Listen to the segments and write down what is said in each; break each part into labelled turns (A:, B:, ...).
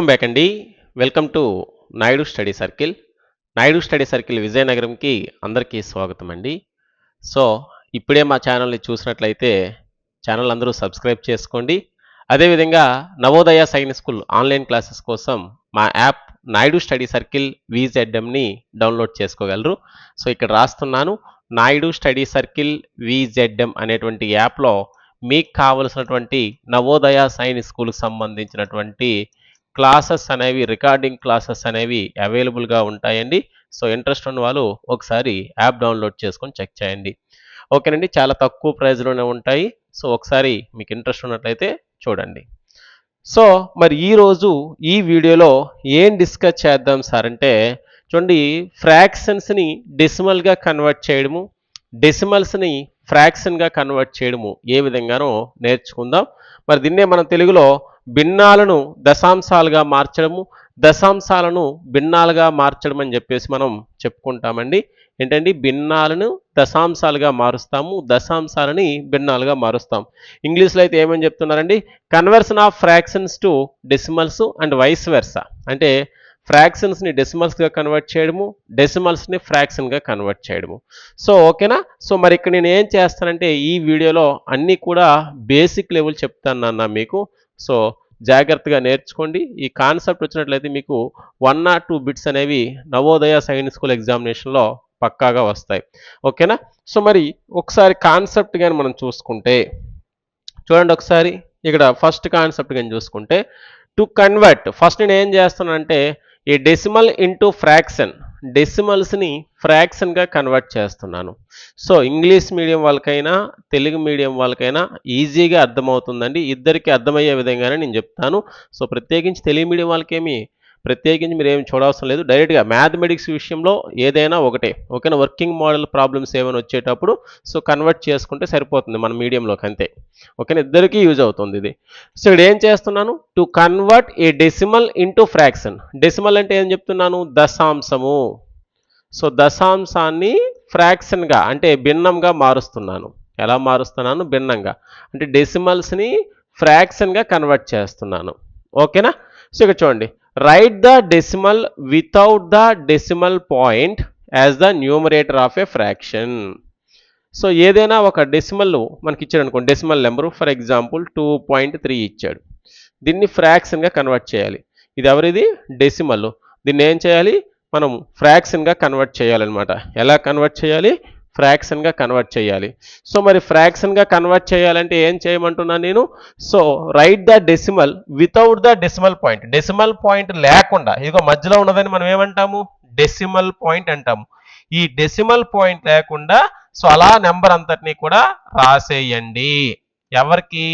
A: Welcome back అండి. Welcome to Naidu study circle Naidu study circle విజయనగరంకి అందరికీ స్వాగతం అండి. సో ఇప్పుడే మా ఛానల్ని చూసినట్లయితే ఛానల్ అందరూ సబ్స్క్రైబ్ చేసుకోండి. అదేవిధంగా Navodaya science school online classes కోసం మా యాప్ నాయుడు స్టడీ సర్కిల్ విజెడ్ఎంని డౌన్లోడ్ చేసుకోగలరు. సో ఇక్కడ రాస్తున్నాను. నాయుడు స్టడీ సర్కిల్ విజెడ్ఎం అనేటువంటి యాప్లో మీకు కావలసినటువంటి నవోదయ సైన్స్ స్కూల్కి సంబంధించినటువంటి క్లాసెస్ అనేవి రికార్డింగ్ క్లాసెస్ అనేవి అవైలబుల్గా ఉంటాయండి. సో ఇంట్రెస్ట్ ఉన్న వాళ్ళు ఒకసారి యాప్ డౌన్లోడ్ చేసుకొని చెక్ చేయండి. ఓకేనండి చాలా తక్కువ ప్రైజ్లోనే ఉంటాయి. సో ఒకసారి మీకు ఇంట్రెస్ట్ ఉన్నట్లయితే చూడండి. సో మరి ఈరోజు ఈ వీడియోలో ఏం డిస్కస్ చేద్దాం సార్ అంటే చూడండి ఫ్రాక్షన్స్ని డెసిమల్గా కన్వర్ట్ చేయడము డెసిమల్స్ని ఫ్రాక్షన్గా కన్వర్ట్ చేయడము ఏ విధంగానో నేర్చుకుందాం. మరి దీన్నే మనం తెలుగులో భిన్నాలను దశాంశాలుగా మార్చడము దశాంశాలను భిన్నాలుగా మార్చడం అని చెప్పేసి మనం చెప్పుకుంటామండి. ఏంటండి? భిన్నాలను దశాంశాలుగా మారుస్తాము దశాంశాలని భిన్నాలుగా మారుస్తాం. ఇంగ్లీష్లో అయితే ఏమని చెప్తున్నారండి? Conversion of fractions to decimals and vice versa. అంటే ఫ్రాక్షన్స్ని డెసిమల్స్గా కన్వర్ట్ చేయడము డెసిమల్స్ని ఫ్రాక్షన్గా కన్వర్ట్ చేయడము. సో ఓకేనా? సో మరి ఇక్కడ నేను ఏం చేస్తానంటే ఈ వీడియోలో అన్నీ కూడా బేసిక్ లెవెల్ చెప్తాను నాన్న మీకు. సో జాగ్రత్తగా నేర్చుకోండి. ఈ కాన్సెప్ట్ వచ్చినట్లయితే మీకు వన్ ఆర్ టూ బిట్స్ అనేవి నవోదయ సైన్స్ స్కూల్ ఎగ్జామినేషన్లో పక్కాగా వస్తాయి. ఓకేనా? సో మరి ఒకసారి కాన్సెప్ట్ కానీ మనం చూసుకుంటే చూడండి ఒకసారి. ఇక్కడ ఫస్ట్ కాన్సెప్ట్ కానీ చూసుకుంటే టు కన్వర్ట్ ఫస్ట్ నేను ఏం చేస్తానంటే ఈ డెసిమల్ ఇంటూ ఫ్రాక్షన్ డెసిమల్స్ని ఫ్రాక్షన్గా కన్వర్ట్ చేస్తున్నాను. సో ఇంగ్లీష్ మీడియం వాళ్ళకైనా తెలుగు మీడియం వాళ్ళకైనా ఈజీగా అర్థమవుతుందండి. ఇద్దరికి అర్థమయ్యే విధంగానే నేను చెప్తాను. సో ప్రత్యేకించి తెలుగు మీడియం వాళ్ళకేమి ప్రత్యేకించి మీరు ఏమి చూడవసరం లేదు. డైరెక్ట్గా మ్యాథమెటిక్స్ విషయంలో ఏదైనా ఒకటే. ఓకేనా? వర్కింగ్ మోడల్ ప్రాబ్లమ్స్ ఏమైనా వచ్చేటప్పుడు సో కన్వర్ట్ చేసుకుంటే సరిపోతుంది మన మీడియంలోకి అంతే. ఓకేనా? ఇద్దరికీ యూజ్ అవుతుంది ఇది. సో ఇక్కడ ఏం చేస్తున్నాను? To convert a decimal into fraction. Decimal అంటే ఏం చెప్తున్నాను? దశాంశము. సో దశాంశాన్ని ఫ్రాక్షన్గా అంటే భిన్నంగా మారుస్తున్నాను. ఎలా మారుస్తున్నాను? భిన్నంగా. అంటే డెసిమల్స్ని ఫ్రాక్షన్గా కన్వర్ట్ చేస్తున్నాను. ఓకేనా? సో ఇక్కడ చూడండి. Write the decimal without the decimal point as the numerator of a fraction so ఏదైనా ఒక డెసిమల్ మనకి ఇచ్చాడు అనుకోండి decimal number for example two point three ఇచ్చాడు. దీన్ని ఫ్రాక్షన్గా కన్వర్ట్ చేయాలి. ఇది ఎవరిది? డెసిమల్ దీన్ని ఏం చేయాలి? మనం ఫ్రాక్షన్గా కన్వర్ట్ చేయాలన్నమాట. ఎలా కన్వర్ట్ చేయాలి? ఫ్రాక్షన్గా కన్వర్ట్ చేయాలి. సో మరి ఫ్రాక్షన్గా కన్వర్ట్ చేయాలంటే ఏం చేయమంటున్నాను నేను? So write the decimal without the decimal point decimal point లేకుండా ఇదిగో మధ్యలో ఉన్నదని మనం ఏమంటాము? డెసిమల్ పాయింట్ అంటాము. ఈ డెసిమల్ పాయింట్ లేకుండా సో అలా నెంబర్ అంతటినీ కూడా రాసేయండి. ఎవరికి?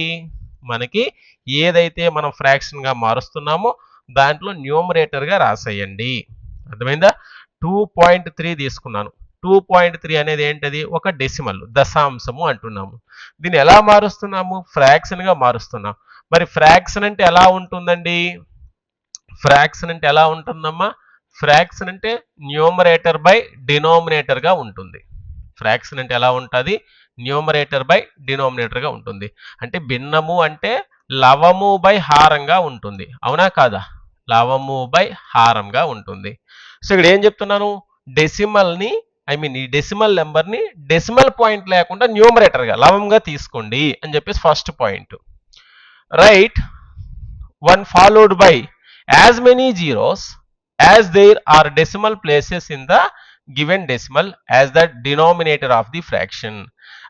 A: మనకి ఏదైతే మనం ఫ్రాక్షన్గా మారుస్తున్నామో దాంట్లో న్యూమరేటర్గా రాసేయండి. అర్థమైందా? టూ పాయింట్ త్రీ తీసుకున్నాను. టూ పాయింట్ త్రీ అనేది ఏంటది? ఒక డెసిమల్ దశాంశము అంటున్నాము. దీన్ని ఎలా మారుస్తున్నాము? ఫ్రాక్షన్గా మారుస్తున్నాం. మరి ఫ్రాక్షన్ అంటే ఎలా ఉంటుందండి? ఫ్రాక్షన్ అంటే ఎలా ఉంటుందమ్మా? ఫ్రాక్షన్ అంటే న్యూమరేటర్ బై డినోమినేటర్గా ఉంటుంది. ఫ్రాక్షన్ అంటే ఎలా ఉంటుంది? న్యూమరేటర్ బై డినోమినేటర్గా ఉంటుంది. అంటే భిన్నము అంటే లవము బై హారంగా ఉంటుంది. అవునా కాదా? లవము బై హారంగా ఉంటుంది. సో ఇక్కడ ఏం చెప్తున్నాను? డెసిమల్ని ఐ మీన్ ఈ డెసిమల్ నెంబర్ని డెసిమల్ పాయింట్ లేకుండా న్యూమరేటర్గా లవంగా తీసుకోండి అని చెప్పేసి first point right one followed by as many zeros as there are decimal places in the given decimal as the denominator of the fraction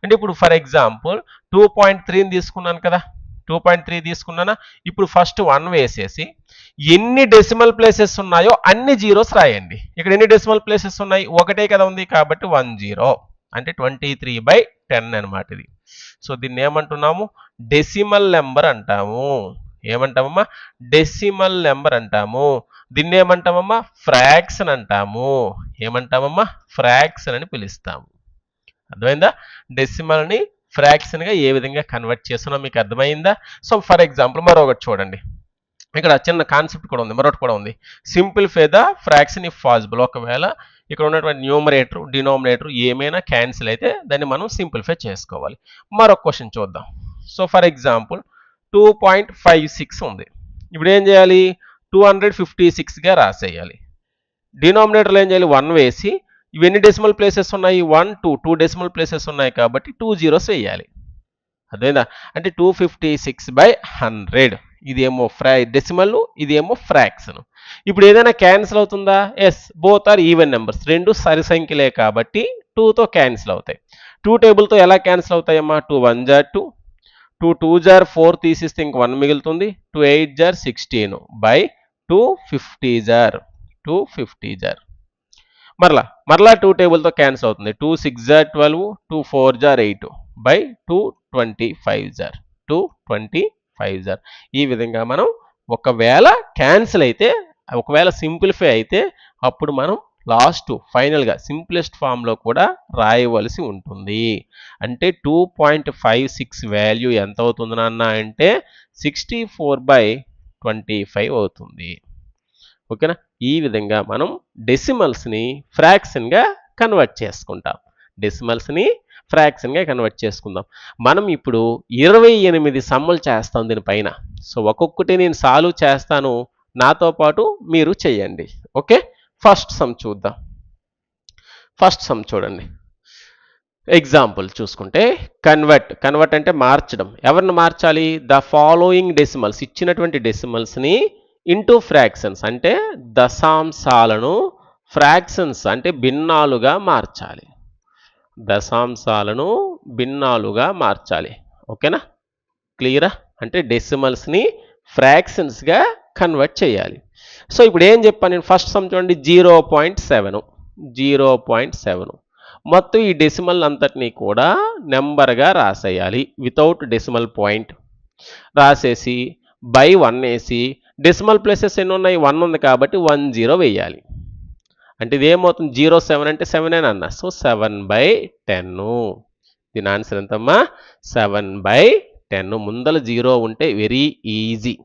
A: అంటే ఇప్పుడు ఫర్ ఎగ్జాంపుల్ టూ పాయింట్ త్రీని తీసుకున్నాను కదా. టూ పాయింట్ త్రీ తీసుకున్నానా? ఇప్పుడు first one వేసేసి ఎన్ని decimal places ఉన్నాయో అన్ని జీరోస్ రాయండి. ఇక్కడ ఎన్ని డెసిమల్ ప్లేసెస్ ఉన్నాయి? ఒకటే కదా ఉంది కాబట్టి వన్ జీరో అంటే ట్వంటీ త్రీ బై టెన్ అనమాట ఇది. సో దీన్ని ఏమంటున్నాము? డెసిమల్ నెంబర్ అంటాము. ఏమంటామమ్మా? డెసిమల్ నెంబర్ అంటాము. దీన్ని ఏమంటామమ్మా? ఫ్రాక్షన్ అంటాము. ఏమంటామమ్మా? ఫ్రాక్షన్ అని పిలుస్తాము. అర్థమైందా? డెసిమల్ని ఫ్రాక్షన్గా ఏ విధంగా కన్వర్ట్ చేస్తున్నా మీకు అర్థమైందా? సో ఫర్ ఎగ్జాంపుల్ మరొకటి చూడండి. ఇక్కడ చిన్న కాన్సెప్ట్ కూడా ఉంది మరొకటి కూడా ఉంది. Simple the fraction if possible ఒకవేళ ఇక్కడ ఉన్నటువంటి న్యూమరేటర్ డినోమినేటర్ ఏమైనా క్యాన్సిల్ అయితే దాన్ని మనం సింప్లిఫై చేసుకోవాలి. మరొక క్వశ్చన్ చూద్దాం. So for example two point five six ఉంది. ఇప్పుడు ఏం చేయాలి? టూ హండ్రెడ్ ఫిఫ్టీ సిక్స్గా రాసేయాలి. డినామినేటర్లో ఏం చేయాలి? వన్ వేసి ఇవి ఎన్ని డెసిమల్ ప్లేసెస్ ఉన్నాయి? One two two decimal places ఉన్నాయి కాబట్టి టూ జీరోస్ వేయాలి. అదేనా అంటే two fifty six by hundred ఇదేమో ఫ్రై డెసిమల్ ఇదేమో ఫ్రాక్షన్ ఇప్పుడు ఏదైనా క్యాన్సిల్ అవుతుందా? Yes both are even numbers రెండు సరి సంఖ్యలే కాబట్టి టూతో క్యాన్సిల్ అవుతాయి. టూ టేబుల్తో ఎలా క్యాన్సిల్ అవుతాయమ్మా? టూ వన్ జార్ టూ టూ టూ జార్ ఫోర్ తీసిస్తే ఇంక వన్ మిగులుతుంది. టూ ఎయిట్ జార్ సిక్స్టీన్ బై టూ ఫిఫ్టీ జార్ టూ ఫిఫ్టీ జార్ మరలా మరలా టూ టేబుల్తో క్యాన్సిల్ అవుతుంది. టూ సిక్స్ జార్ twelve two four jar eight by two twenty five jar two twenty five జార్ ఈ విధంగా మనం ఒకవేళ క్యాన్సిల్ అయితే ఒకవేళ సింప్లిఫై అయితే అప్పుడు మనం లాస్ట్ ఫైనల్గా సింప్లెస్ట్ ఫామ్లో కూడా రాయవలసి ఉంటుంది. అంటే two point five six value ఎంత అవుతుంది నాన్న? అంటే sixty four by twenty five అవుతుంది ఓకేనా ఈ విధంగా మనం డెసిమల్స్ని ఫ్రాక్షన్గా కన్వర్ట్ చేసుకుంటాం. డెసిమల్స్ని ఫ్రాక్షన్గా కన్వర్ట్ చేసుకుందాం. మనం ఇప్పుడు ఇరవై ఎనిమిది సమ్ములు చేస్తాం దీనిపైన. సో ఒక్కొక్కటి నేను సాల్వ్ చేస్తాను. నాతో పాటు మీరు చేయండి. ఓకే? ఫస్ట్ సమ్ చూద్దాం. ఫస్ట్ సమ్ చూడండి. ఎగ్జాంపుల్ చూసుకుంటే కన్వర్ట్. కన్వర్ట్ అంటే మార్చడం. ఎవరిని మార్చాలి? The following decimals. ఇచ్చినటువంటి డెసిమల్స్ని ఇంటూ ఫ్రాక్షన్స్ అంటే దశాంశాలను ఫ్రాక్షన్స్ అంటే భిన్నాలుగా మార్చాలి. దశాంశాలను భిన్నాలుగా మార్చాలి. ఓకేనా? క్లియరా? అంటే డెసిమల్స్ని ఫ్రాక్షన్స్గా కన్వర్ట్ చేయాలి. సో ఇప్పుడు ఏం చెప్పాను నేను? ఫస్ట్ సమ్ చూడండి zero point seven zero point seven మొత్తం ఈ డెసిమల్ అంతటినీ కూడా నెంబర్గా రాసేయాలి. వితౌట్ డెసిమల్ పాయింట్ రాసేసి బై వన్ వేసి డెసిమల్ ప్లేసెస్ ఎన్ని ఉన్నాయి? వన్ ఉంది కాబట్టి వన్ జీరో వేయాలి. అంటే ఇది ఏమవుతుంది? జీరో సెవెన్ అంటే సెవెన్ అని అన్న. సో సెవెన్ బై టెన్ దీని ఆన్సర్ ఎంతమ్మా? సెవెన్ బై టెన్ ముందల జీరో ఉంటే very easy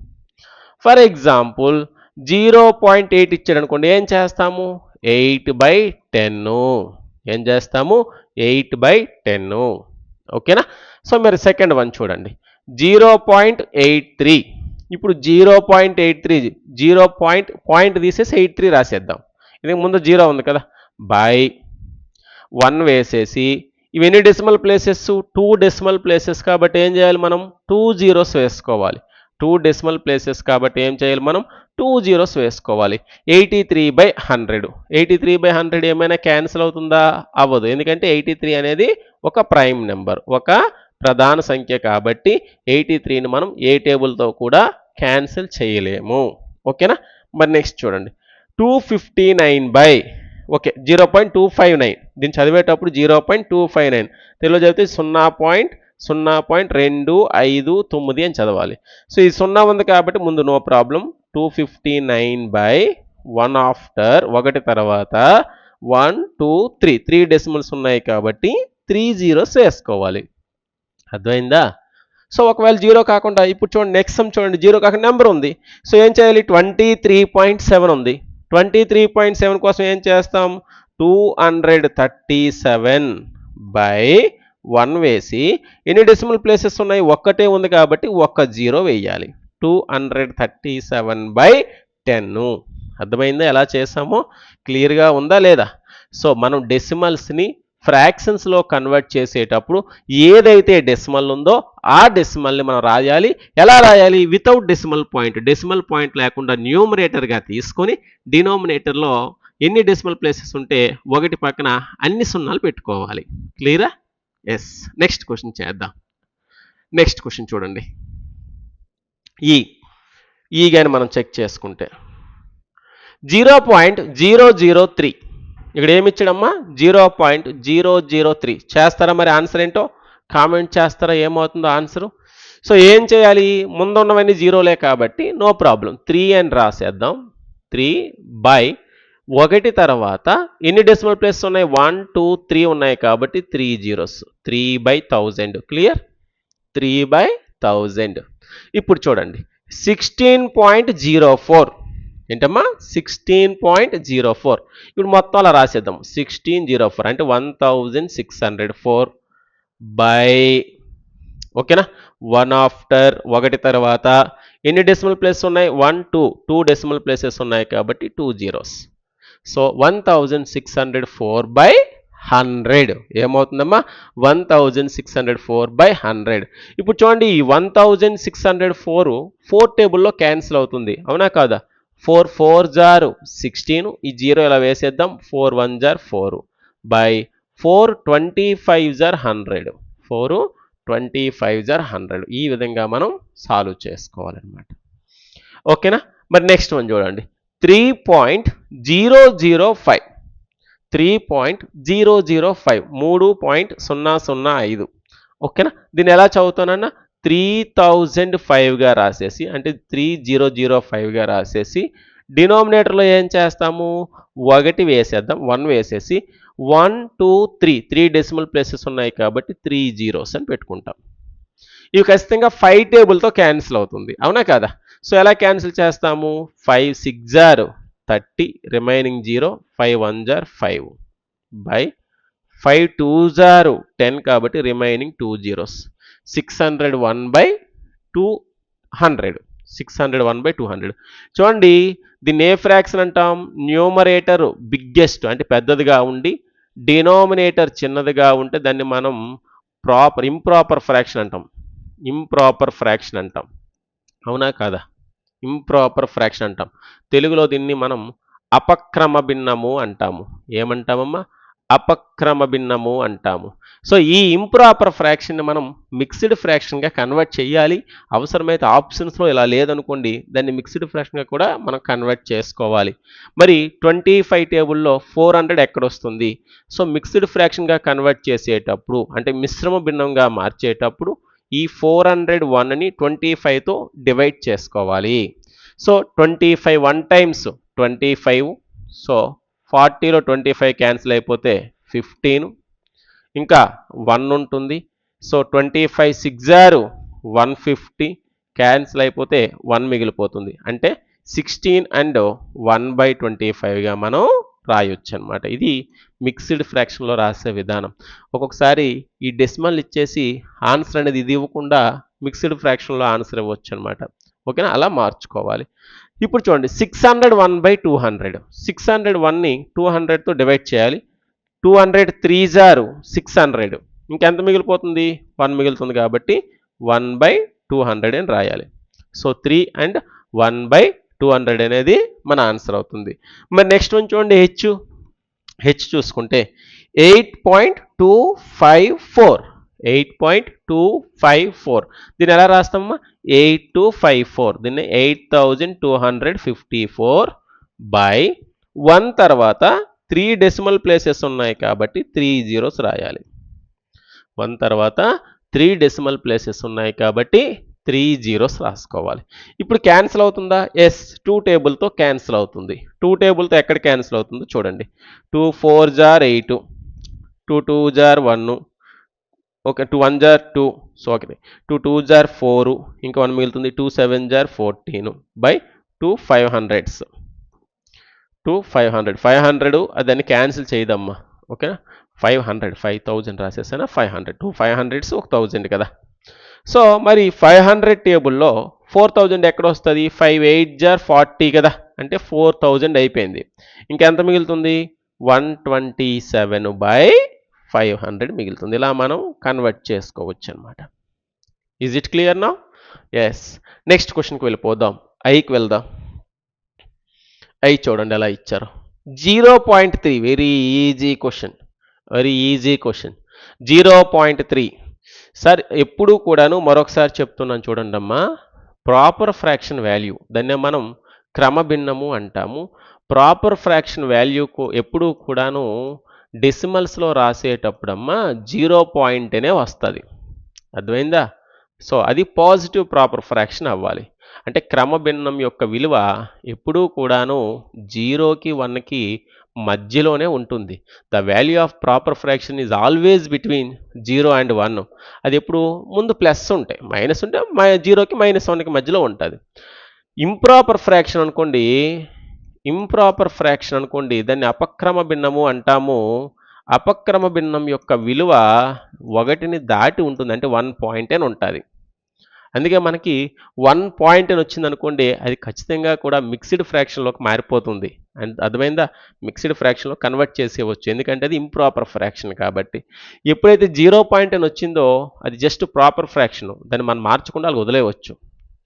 A: for example zero point eight ఇచ్చాడు అనుకోండి ఏం చేస్తాము? ఎయిట్ బై టెన్ ఏం చేస్తాము? ఎయిట్ బై టెన్ ఓకేనా? సో మీరు సెకండ్ వన్ చూడండి. జీరో పాయింట్ ఎయిట్ త్రీ ఇప్పుడు zero point eight three zero point point తీసేసి ఎయిట్ త్రీ రాసేద్దాం. ఇది ముందు జీరో ఉంది కదా. బై వన్ వేసేసి ఇవన్నీ decimal places two decimal places కాబట్టి ఏం చేయాలి మనం? టూ జీరోస్ వేసుకోవాలి. టూ డెసిమల్ ప్లేసెస్ కాబట్టి ఏం చేయాలి మనం? టూ జీరోస్ వేసుకోవాలి. Eighty three by hundred eighty three by hundred ఏమైనా క్యాన్సిల్ అవుతుందా? అవ్వదు. ఎందుకంటే ఎయిటీ త్రీ అనేది ఒక ప్రైమ్ నెంబర్ ఒక ప్రధాన సంఖ్య కాబట్టి ఎయిటీ త్రీని మనం ఏ టేబుల్తో కూడా క్యాన్సిల్ చేయలేము. ఓకేనా? మరి నెక్స్ట్ చూడండి. Two fifty nine by okay zero point two five nine. దీన్ని చదివేటప్పుడు zero point two five nine. తెలుగులో చదివితే సున్నా పాయింట్ సున్నా పాయింట్ రెండు ఐదు తొమ్మిది అని చదవాలి. సో ఈ సున్నా ఉంది కాబట్టి ముందు no problem. Two fifty nine by one after ఒకటి తర్వాత one two three. Three decimals ఉన్నాయి కాబట్టి త్రీ జీరోస్ వేసుకోవాలి. అర్థమైందా? సో ఒకవేళ జీరో కాకుండా ఇప్పుడు చూడండి నెక్స్ట్ సమ్ చూడండి జీరో కాకుండా నెంబర్ ఉంది. సో ఏం చేయాలి? ట్వంటీ త్రీ పాయింట్ సెవెన్ ఉంది. ట్వంటీ త్రీ పాయింట్ సెవెన్ కోసం ఏం చేస్తాం? Two hundred thirty seven by one వేసి ఎన్ని డెసిమల్ ప్లేసెస్ ఉన్నాయి? ఒక్కటే ఉంది కాబట్టి ఒక్క జీరో వేయాలి. Two hundred thirty seven by ten అర్థమైందా? ఎలా చేసామో? క్లియర్గా ఉందా లేదా? సో మనం డెసిమల్స్ని ఫ్రాక్షన్స్లో కన్వర్ట్ చేసేటప్పుడు ఏదైతే డెసిమల్ ఉందో ఆ డెసిమల్ని మనం రాయాలి. ఎలా రాయాలి? Without decimal point decimal point లేకుండా న్యూమరేటర్గా తీసుకొని డినోమినేటర్లో ఎన్ని డెసిమల్ ప్లేసెస్ ఉంటే ఒకటి పక్కన అన్ని సున్నాలు పెట్టుకోవాలి. క్లియరా ఎస్ నెక్స్ట్ క్వశ్చన్ చేద్దాం. నెక్స్ట్ క్వశ్చన్ చూడండి. ఈ ఈ కానీ మనం చెక్ చేసుకుంటే. Zero point zero zero three ఇక్కడ ఏమి ఇచ్చాడమ్మా? Zero point zero zero three. చేస్తారా మరి ఆన్సర్ ఏంటో? కామెంట్ చేస్తారా? ఏమవుతుందో ఆన్సరు? సో ఏం చేయాలి? ముందున్నవన్నీ జీరోలే కాబట్టి నో ప్రాబ్లం. త్రీ అని రాసేద్దాం. త్రీ బై ఒకటి తర్వాత ఎన్ని డెసిమల్ ప్లేస్ ఉన్నాయి? వన్ టూ త్రీ ఉన్నాయి కాబట్టి three zeros. Three by thousand. Clear? Three by thousand. ఇప్పుడు చూడండి. Sixteen point zero four. ఏంటమ్మా? సిక్స్టీన్ పాయింట్ జీరో ఫోర్ ఇప్పుడు మొత్తం అలా రాసేద్దాం. సిక్స్టీన్ జీరో ఫోర్ అంటే one thousand six hundred four by ఓకేనా? వన్ ఆఫ్టర్ ఒకటి తర్వాత ఎన్ని డెసిమల్ ప్లేసెస్ ఉన్నాయి? One two two decimal places ఉన్నాయి కాబట్టి two zeros so one thousand six hundred four by hundred ఏమవుతుందమ్మా? One thousand six hundred four by hundred ఇప్పుడు చూడండి ఈ one thousand six hundred four four టేబుల్లో క్యాన్సిల్ అవుతుంది. అవునా కాదా? ఫోర్ ఫోర్ జార్ సిక్స్టీన్. ఈ జీరో ఇలా వేసేద్దాం? Four one jar four. By four twenty five jar hundred. Four twenty five జార్ హండ్రెడ్. ఈ విధంగా మనం సాల్వ్ చేసుకోవాలన్నమాట. ఓకేనా? మరి నెక్స్ట్ వన్ చూడండి. Three point zero zero five. Three point zero zero five. మూడు పాయింట్ సున్నా సున్నా ఐదు. ఓకేనా? దీన్ని ఎలా చదువుతానన్నా? త్రీ థౌజండ్ ఫైవ్గా రాసేసి అంటే త్రీ జీరో జీరో ఫైవ్గా రాసేసి డినోమినేటర్లో ఏం చేస్తాము? ఒకటి వేసేద్దాం వన్ వేసేసి one two three three decimal places ఉన్నాయి కాబట్టి త్రీ జీరోస్ అని పెట్టుకుంటాం. ఇవి ఖచ్చితంగా ఫైవ్ టేబుల్తో క్యాన్సిల్ అవుతుంది అవునా కదా? సో ఎలా క్యాన్సిల్ చేస్తాము? Five six jar thirty remaining zero five one jar five by five two జారు టెన్ కాబట్టి remaining two zeros six hundred one by two hundred. Six hundred one by two hundred. చూడండి దీన్ని ఏ fraction అంటాం numerator biggest అంటే పెద్దదిగా ఉండి denominator చిన్నదిగా ఉంటే దాన్ని మనం ప్రాపర్ ఇంప్రాపర్ ఫ్రాక్షన్ అంటాం. ఇంప్రాపర్ ఫ్రాక్షన్ అంటాం. అవునా కాదా? ఇంప్రాపర్ ఫ్రాక్షన్ అంటాం. తెలుగులో దీన్ని మనం అపక్రమ భిన్నము అంటాము. ఏమంటామమ్మా? అపక్రమ భిన్నము అంటాము. సో ఈ ఇంప్రాపర్ ఫ్రాక్షన్ని మనం మిక్స్డ్ ఫ్రాక్షన్గా కన్వర్ట్ చేయాలి. అవసరమైతే ఆప్షన్స్లో ఇలా లేదనుకోండి దాన్ని మిక్స్డ్ ఫ్రాక్షన్గా కూడా మనం కన్వర్ట్ చేసుకోవాలి. మరి ట్వంటీ ఫైవ్ టేబుల్లో ఫోర్ హండ్రెడ్ ఎక్కడ వస్తుంది సో మిక్స్డ్ ఫ్రాక్షన్గా కన్వర్ట్ చేసేటప్పుడు అంటే మిశ్రమ భిన్నంగా మార్చేటప్పుడు ఈ ఫోర్ హండ్రెడ్ వన్ని ట్వంటీ ఫైవ్తో డివైడ్ చేసుకోవాలి. So twenty five one times twenty five so ఫార్టీలో twenty five cancel అయిపోతే ఫిఫ్టీన్ ఇంకా వన్ ఉంటుంది. So twenty five six one fifty cancel అయిపోతే వన్ మిగిలిపోతుంది. అంటే sixteen and one by twenty ఫైవ్గా మనం రాయొచ్చు అనమాట ఇది మిక్స్డ్ ఫ్రాక్షన్లో రాసే విధానం. ఒక్కొక్కసారి ఈ డెసిమల్ ఇచ్చేసి ఆన్సర్ అనేది ఇది ఇవ్వకుండా మిక్స్డ్ ఫ్రాక్షన్లో ఆన్సర్ ఇవ్వచ్చు అనమాట ఓకేనా? అలా మార్చుకోవాలి. ఇప్పుడు చూడండి six hundred one by two hundred six hundred వన్ని టూ హండ్రెడ్తో డివైడ్ చేయాలి. టూ హండ్రెడ్ త్రీ జారు సిక్స్ హండ్రెడ్ ఇంకెంత మిగిలిపోతుంది? వన్ మిగులుతుంది కాబట్టి వన్ బై టూ హండ్రెడ్ అని రాయాలి. So three and one by two hundred అనేది మన ఆన్సర్ అవుతుంది. మరి నెక్స్ట్ వన్ చూడండి హెచ్ హెచ్ చూసుకుంటే eight point two five four eight point two five four. దీన్ని ఎలా రాస్తామమ్మా? Eight two five four. దీన్ని eight thousand two hundred fifty four by one తర్వాత త్రీ డెసిమల్ ప్లేసెస్ ఉన్నాయి కాబట్టి త్రీ జీరోస్ రాయాలి. One తర్వాత త్రీ డెసిమల్ ప్లేసెస్ ఉన్నాయి కాబట్టి త్రీ జీరోస్ రాసుకోవాలి. ఇప్పుడు క్యాన్సిల్ అవుతుందా? ఎస్ టూ టేబుల్తో క్యాన్సిల్ అవుతుంది. టూ టేబుల్తో ఎక్కడ క్యాన్సిల్ అవుతుందో చూడండి. Two four jar eight two two జార్ one okay two one jar two so okay two two jar four ఇంకా వన్ మిగులుతుంది. Two seven jar fourteen by two five hundreds two five hundred five hundred దాన్ని cancel చేయదమ్మా. ఓకేనా five hundred five thousand రాసేసానా five hundred two five hundreds ఒక thousand కదా. So మరి five hundred టేబుల్లో four thousand ఎక్కడ వస్తుంది? ఫైవ్ ఎయిట్ జార్ ఫార్టీ కదా? అంటే ఫోర్ థౌజండ్ అయిపోయింది. ఇంకెంత మిగులుతుంది? One twenty seven by five hundred మిగులుతుంది. ఇలా మనం కన్వర్ట్ చేసుకోవచ్చు అనమాట ఈజ్ ఇట్ క్లియర్ నా ఎస్ నెక్స్ట్ క్వశ్చన్కి వెళ్ళిపోదాం. ఐకి వెళ్దాం. ఐ చూడండి ఎలా ఇచ్చారు. Zero point three very easy question very easy question zero point three sir ఎప్పుడు కూడాను మరొకసారి చెప్తున్నాను చూడండి అమ్మా. ప్రాపర్ ఫ్రాక్షన్ వాల్యూ దాన్నే మనం క్రమభిన్నము అంటాము. ప్రాపర్ ఫ్రాక్షన్ వాల్యూకు ఎప్పుడూ కూడాను డెసిమల్స్లో రాసేటప్పుడమ్మా జీరో పాయింట్ అనే వస్తుంది. అర్థమైందా? సో అది పాజిటివ్ ప్రాపర్ ఫ్రాక్షన్ అవ్వాలి. అంటే క్రమభిన్నం యొక్క విలువ ఎప్పుడూ కూడాను జీరోకి వన్కి మధ్యలోనే ఉంటుంది. The value of proper fraction is always between zero and one. అది ఎప్పుడు ముందు ప్లస్ ఉంటాయి. మైనస్ ఉంటే జీరోకి మైనస్ వన్కి మధ్యలో ఉంటుంది. ఇంప్రాపర్ ఫ్రాక్షన్ అనుకోండి ఇంప్రాపర్ ఫ్రాక్షన్ అనుకోండి దాన్ని అపక్రమ భిన్నము అంటాము. అపక్రమ భిన్నం యొక్క విలువ ఒకటిని దాటి ఉంటుంది అంటే వన్ పాయింట్ అని ఉంటుంది. అందుకే మనకి వన్ పాయింట్ అని వచ్చింది అనుకోండి అది ఖచ్చితంగా కూడా మిక్స్డ్ ఫ్రాక్షన్లోకి మారిపోతుంది. అండ్ అర్థమైందా? మిక్స్డ్ ఫ్రాక్షన్లో కన్వర్ట్ చేసేవచ్చు ఎందుకంటే అది ఇంప్రాపర్ ఫ్రాక్షన్ కాబట్టి. ఎప్పుడైతే జీరో పాయింట్ అని వచ్చిందో అది జస్ట్ ప్రాపర్ ఫ్రాక్షన్. దాన్ని మనం మార్చకుండా అలా వదిలేయవచ్చు.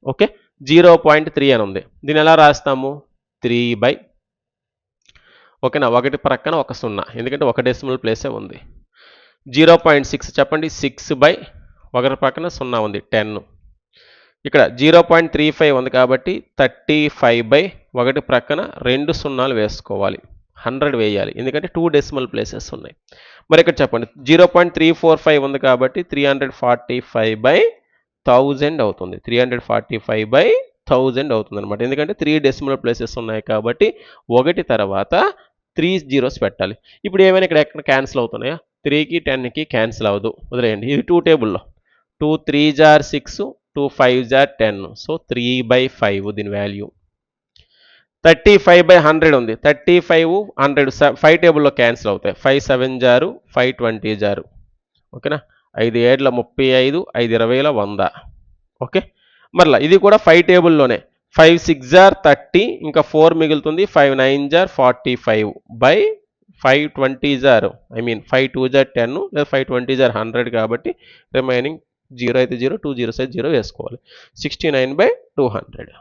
A: ఓకే? జీరో పాయింట్ త్రీ అని ఉంది. దీన్ని ఎలా రాస్తాము? Three by. ఓకేనా? ఒకటి ప్రక్కన ఒక సున్నా. ఎందుకంటే ఒక డెసిమల్ ప్లేసే ఉంది. జీరో పాయింట్ సిక్స్ చెప్పండి. సిక్స్ బై ఒకటి పక్కన సున్నా ఉంది. టెన్. ఇక్కడ జీరో పాయింట్ త్రీ ఫైవ్ ఉంది కాబట్టి థర్టీ ఫైవ్ బై ఒకటి ప్రక్కన రెండు సున్నాలు వేసుకోవాలి. హండ్రెడ్ వేయాలి. ఎందుకంటే టూ డెసిమల్ ప్లేసెస్ ఉన్నాయి. మరి ఇక్కడ చెప్పండి. Zero point three four five ఉంది కాబట్టి three hundred forty five by thousand అవుతుంది. Three hundred forty five by thousand అవుతుంది అనమాట ఎందుకంటే త్రీ డెసిమల్ ప్లేసెస్ ఉన్నాయి కాబట్టి ఒకటి తర్వాత త్రీ జీరోస్ పెట్టాలి. ఇప్పుడు ఏమైనా ఇక్కడ ఎక్కడ క్యాన్సిల్ అవుతున్నాయా? త్రీకి టెన్కి క్యాన్సిల్ అవ్వదు. వదిలేయండి. ఇది టూ టేబుల్లో two three jar six two five jar ten so three by five దీని value thirty five by hundred ఉంది థర్టీ ఫైవ్ హండ్రెడ్ ఫైవ్ టేబుల్లో క్యాన్సిల్ అవుతాయి. ఫైవ్ సెవెన్ జారు ఫైవ్ ట్వంటీ జారు ఓకేనా? ఐదు ఏడ్ల ముప్పై ఐదు ఐదు ఇరవైల వంద. ఓకే? మరలా ఇది కూడా ఫైవ్ టేబుల్లోనే ఫైవ్ సిక్స్ జార్ థర్టీ ఇంకా ఫోర్ మిగులుతుంది. Five nine jar forty five by five twenty jar I mean five two jar ten లేదా ఫైవ్ ట్వంటీ జార్ హండ్రెడ్ కాబట్టి రిమైనింగ్ జీరో అయితే zero two zero size zero వేసుకోవాలి. Sixty nine by two hundred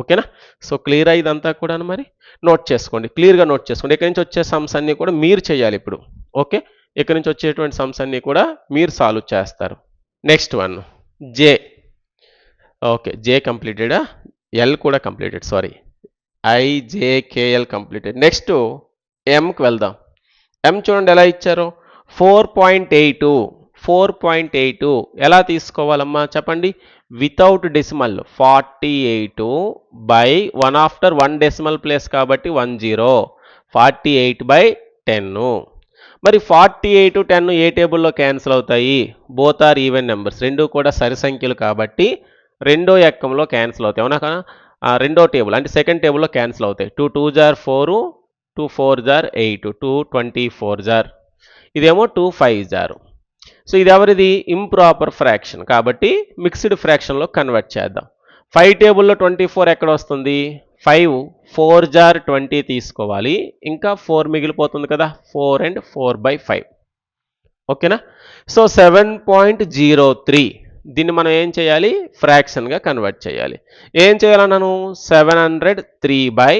A: ఓకేనా? So clear ఇదంతా కూడా మరి? Note చేసుకోండి. క్లియర్గా నోట్ చేసుకోండి. ఇక్కడి నుంచి వచ్చే సమ్స్ అన్నీ కూడా మీరు చేయాలి ఇప్పుడు. ఓకే? ఇక్కడి నుంచి వచ్చేటువంటి సమ్స్ అన్నీ కూడా మీరు సాల్వ్ చేస్తారు. Next one J okay. J కంప్లీటెడా L కూడా completed sorry IJKL completed next ఎంకి వెళ్దాం. ఎం చూడండి ఎలా ఇచ్చారు? Four point eight four point eight ఎలా తీసుకోవాలమ్మా? చెప్పండి. Without decimal forty eight by one after one decimal place కాబట్టి one zero forty eight by ten మరి ఫార్టీ ఎయిట్ టెన్ ఏ టేబుల్లో క్యాన్సిల్ అవుతాయి? బోత్ ఆర్ ఈవెన్ నెంబర్స్ రెండు కూడా సరి సంఖ్యలు కాబట్టి రెండో ఎక్కంలో క్యాన్సిల్ అవుతాయి. అవునా కదా? రెండో టేబుల్ అంటే సెకండ్ టేబుల్లో క్యాన్సిల్ అవుతాయి. Two two jar four two four jar eight two twenty four jar ఇదేమో టూ ఫైవ్ జార్ సో ఇది ఎవరిది? ఇంప్రాపర్ ఫ్రాక్షన్ కాబట్టి మిక్స్డ్ ఫ్రాక్షన్లో కన్వర్ట్ చేద్దాం. ఫైవ్ టేబుల్లో ట్వంటీ ఫోర్ ఎక్కడ వస్తుంది? ఫైవ్ ఫోర్ జార్ ట్వంటీ తీసుకోవాలి. ఇంకా ఫోర్ మిగిలిపోతుంది కదా? Four and four by five ఓకేనా so seven point zero three దీన్ని మనం ఏం చేయాలి? ఫ్రాక్షన్గా కన్వర్ట్ చేయాలి. ఏం చేయాలన్నాను seven hundred three by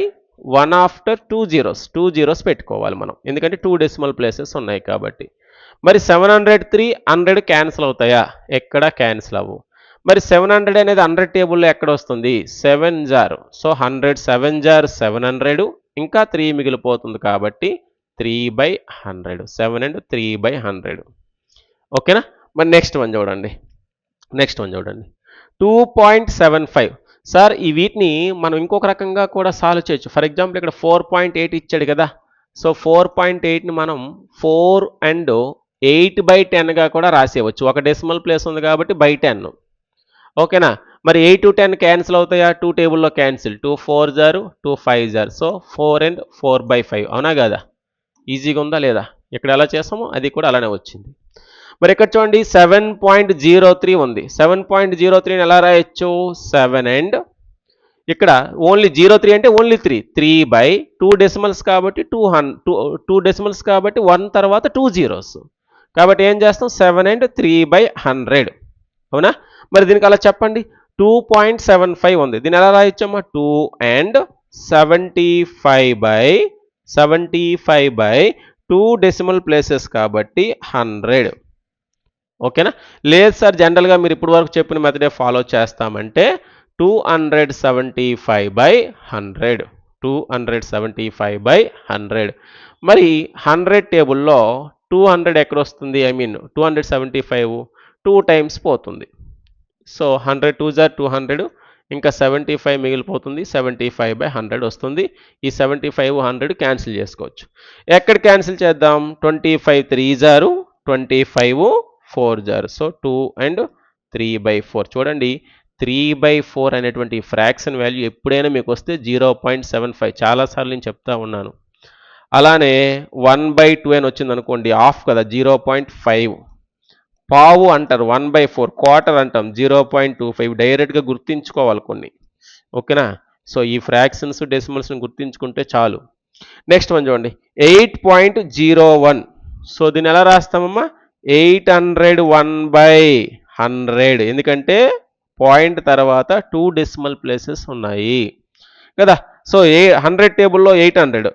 A: one after two zeros two zeros పెట్టుకోవాలి మనం. ఎందుకంటే టూ డెసిమల్ ప్లేసెస్ ఉన్నాయి కాబట్టి. మరి seven hundred three hundred cancel అవుతాయా? ఎక్కడ క్యాన్సిల్ అవ్వు? మరి సెవెన్ హండ్రెడ్ అనేది హండ్రెడ్ టేబుల్లో ఎక్కడ వస్తుంది? Seven jar so hundred seven jar seven hundred ఇంకా త్రీ మిగిలిపోతుంది కాబట్టి three by hundred seven and three by hundred ఓకేనా మరి నెక్స్ట్ వన్ చూడండి. నెక్స్ట్ వన్ చూడండి. Two point seven five sir ఈ వీటిని మనం ఇంకొక రకంగా కూడా సాల్వ్ చేయొచ్చు. ఫర్ ఎగ్జాంపుల్ ఇక్కడ ఫోర్ పాయింట్ ఎయిట్ ఇచ్చాడు కదా. సో ఫోర్ పాయింట్ ఎయిట్ని మనం ఫోర్ అండ్ ఎయిట్ బై టెన్గా కూడా రాసేయవచ్చు. ఒక డెసిమల్ ప్లేస్ ఉంది కాబట్టి బై టెన్ ఓకేనా? మరి ఎయిట్ టు టెన్ క్యాన్సిల్ అవుతాయా? టూ టేబుల్లో cancel two four jar two five jar so four and four by five అవునా కదా? ఈజీగా ఉందా లేదా? ఇక్కడ ఎలా చేస్తామో అది కూడా అలానే వచ్చింది. మరి ఇక్కడ చూడండి? సెవెన్ పాయింట్ జీరో త్రీ ఉంది. సెవెన్ పాయింట్ జీరో త్రీని ఎలా రాయొచ్చు? సెవెన్ అండ్ ఇక్కడ ఓన్లీ జీరో త్రీ అంటే only three three by two decimals కాబట్టి టూ హన్ టూ టూ డెసిమల్స్ కాబట్టి వన్ తర్వాత టూ జీరోస్ కాబట్టి ఏం చేస్తాం? Seven and three by hundred అవునా? మరి దీనికి అలా చెప్పండి. టూ పాయింట్ సెవెన్ ఫైవ్ ఉంది. దీన్ని ఎలా రాయొచ్చమ్మా? Two and seventy five by seventy five by two decimal places కాబట్టి హండ్రెడ్ ఓకేనా? లేదు సార్ జనరల్గా మీరు ఇప్పుడు వరకు చెప్పిన మెథడే ఫాలో చేస్తామంటే two hundred seventy five by hundred two hundred seventy five by hundred మరి హండ్రెడ్ టేబుల్లో టూ హండ్రెడ్ ఎక్కడ వస్తుంది? I mean two hundred seventy five two times పోతుంది so hundred two jar two hundred ఇంకా సెవెంటీ ఫైవ్ మిగిలిపోతుంది. Seventy five by hundred వస్తుంది. ఈ seventy five hundred cancel చేసుకోవచ్చు. ఎక్కడ క్యాన్సిల్ చేద్దాం? Twenty five three jar twenty five four jar. So two and three by four. చూడండి three by four అనేటువంటి fraction value ఎప్పుడైనా మీకు వస్తే జీరో పాయింట్ సెవెన్ ఫైవ్. చాలాసార్లు నేను చెప్తా ఉన్నాను. అలానే వన్ బై టూ అని వచ్చింది అనుకోండి ఆఫ్ కదా జీరో పాయింట్ ఫైవ్. పావు అంటారు వన్ బై ఫోర్ క్వార్టర్ అంటాం జీరో పాయింట్ టూ ఫైవ్. డైరెక్ట్గా గుర్తించుకోవాలి కొన్ని. ఓకేనా? సో ఈ ఫ్రాక్షన్స్ డెసిమల్స్ని గుర్తించుకుంటే చాలు. నెక్స్ట్ వన్ చూడండి eight point zero one. So దీన్ని ఎలా రాస్తామమ్మా? Eight hundred one by hundred. ఎందుకంటే పాయింట్ తర్వాత టూ డెసిమల్ ప్లేసెస్ ఉన్నాయి. కదా? సో ఏ హండ్రెడ్ టేబుల్లో eight hundred.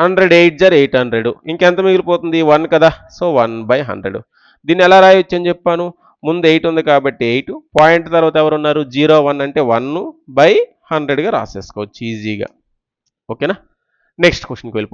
A: Hundred eight జర్ eight hundred. ఇంకెంత మిగిలిపోతుంది? వన్ కదా? So one by hundred. దీన్ని ఎలా రాయొచ్చు అని చెప్పాను? ముందు ఎయిట్ ఉంది కాబట్టి ఎయిట్. పాయింట్ తర్వాత ఎవరు ఉన్నారు జీరో వన్ అంటే వన్ బై హండ్రెడ్గా రాసేసుకోవచ్చు ఈజీగా. ఓకేనా? నెక్స్ట్ క్వశ్చన్కి వెళ్ళిపో